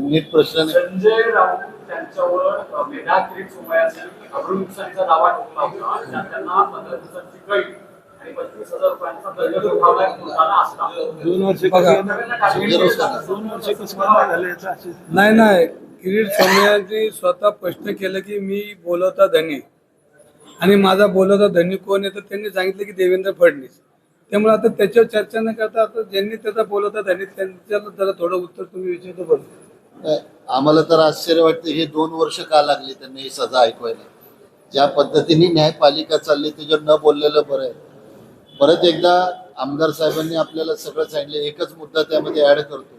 नीट प्रश्न नाही. संजय राऊत त्यांच्यावर दावा ठोकला होता. त्यांना पंधरा दिवसांची कैद आणि पंचवीस हजार रुपयांचा दंड ठोठावला ठोठाला असता दोन वर्ष बघा. दोन वर्ष कसं काय झालं याचं असेल नाही नाही. किरीट सोमयाजी स्वतः स्पष्ट केलं की मी बोलवता धनी. आणि माझा बोलवता धनी कोण आहे? तर त्यांनी सांगितलं की देवेंद्र फडणवीस. त्यामुळे आता त्याच्यावर चर्चा न करता आता ज्यांनी त्याचा बोलवता त्यांनी त्यांच्याला जरा थोडं उत्तर तुम्ही विचारतो बरं. आम्हाला तर आश्चर्य वाटतं हे दोन वर्ष का लागली त्यांनी ही सजा ऐकवायला? ज्या पद्धतीने न्यायपालिका चालली त्याच्यावर न बोललेलं बरं आहे. परत एकदा आमदार साहेबांनी आपल्याला सगळं सांगितलं एकच मुद्दा त्यामध्ये ऍड करतो.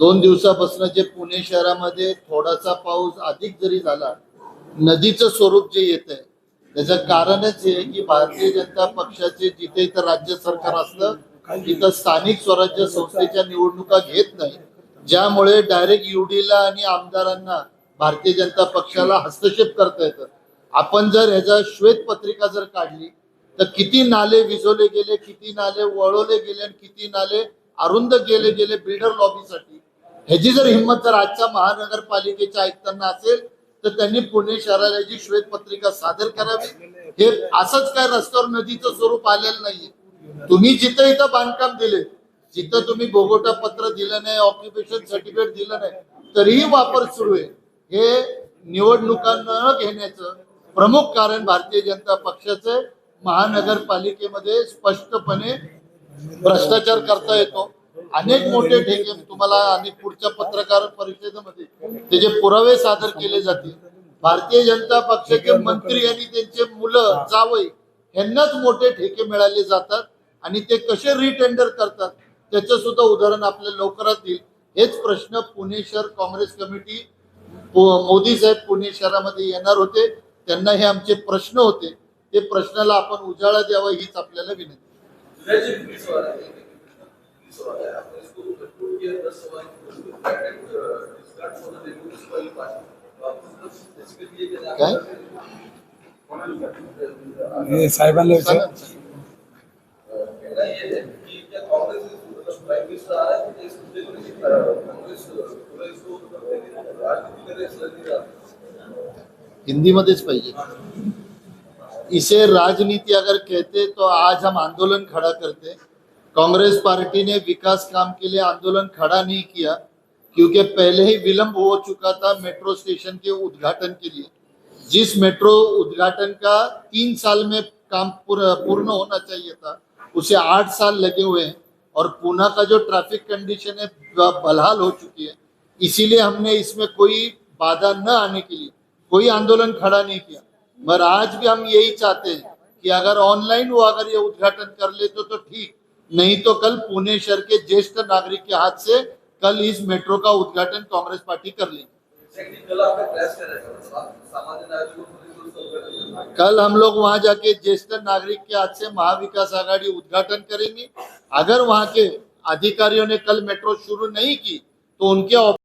दोन दिवसापासून जे पुणे शहरामध्ये थोडासा पाऊस अधिक जरी झाला नदीचं स्वरूप जे येत आहे त्याचं कारणच हे की भारतीय जनता पक्षाचे जिथे इथं राज्य सरकार असतं तिथं स्थानिक स्वराज्य संस्थेच्या निवडणुका घेत नाही. ज्यामुळे डायरेक्ट युडीला आणि आमदारांना भारतीय जनता पक्षाला हस्तक्षेप करता येतं. आपण जर ह्याचा श्वेत पत्रिका जर काढली तर किती नाले विझवले गेले किती नाले वळवले गेले आणि किती नाले अरुंद केले गेले बिल्डर लॉबीसाठी ह्याची जर हिंमत जर आजच्या महानगरपालिकेच्या आयुक्तांना असेल तर त्यांनी पुणे शहराला जी श्वेतपत्रिका सादर करावी. हे असंच काय रस्त्यावर नदीचं स्वरूप आलेलं नाहीये. तुम्ही जिथं इथं बांधकाम दिले जिथं तुम्ही बोगोटा पत्र दिलं नाही ऑक्युपेशन सर्टिफिकेट दिलं नाही तरीही वापर सुरू आहे. हे निवडणुका न घेण्याचं प्रमुख कारण भारतीय जनता पक्षाचं महानगरपालिकेमध्ये स्पष्टपणे भ्रष्टाचार करता येतो. अनेक मोठे ठेके तुम्हाला आणि पुढच्या पत्रकार परिषदेमध्ये त्याचे पुरावे सादर केले जातील. भारतीय जनता पक्षाचे मंत्री आणि त्यांचे मुलं जावई यांनाच मोठे ठेके मिळाले जातात आणि ते कसे रिटेंडर करतात त्याचं सुद्धा उदाहरण आपल्या लवकरात येईल हेच प्रश्न पुणे शहर काँग्रेस कमिटी मोदी साहेब पुणे शहरामध्ये येणार होते. त्यांना हे आमचे प्रश्न होते. ते प्रश्नाला आपण उजाळा द्यावा हीच आपल्याला विनंती. काय हे साहेबांना विचार सांगा ना. हिंदी मध्येच पाहिजे इसे राजनीति अगर कहते तो आज हम आंदोलन खड़ा करते। कांग्रेस पार्टी ने विकास काम के लिए आंदोलन खड़ा नहीं किया, क्योंकि पहले ही विलंब हो चुका था मेट्रो स्टेशन के उद्घाटन के लिए। जिस मेट्रो उद्घाटन का तीन साल में काम पूर्ण होना चाहिए था, उसे आठ साल लगे हुए हैं और पूना का जो ट्रैफ़िक कंडीशन है बलहाल हो चुकी है। इसीलिए हमने इसमें कोई बाधा न आने के लिए, कोई आंदोलन खड़ा नहीं किया। मगर आज भी हम यही चाहते हैं कि अगर ऑनलाइन वो अगर ये उद्घाटन कर लेते तो ठीक। नहीं तो कल पुणे शहर के ज्येष्ठ नागरिक के हाथ से कल इस मेट्रो का उद्घाटन कांग्रेस पार्टी कर लेगी। कल हम लोग वहाँ जाके ज्येष्ठ नागरिक के हाथ से महाविकास आघाड़ी उद्घाटन करेंगे। अगर वहाँ के अधिकारियों ने कल मेट्रो शुरू नहीं की तो उनके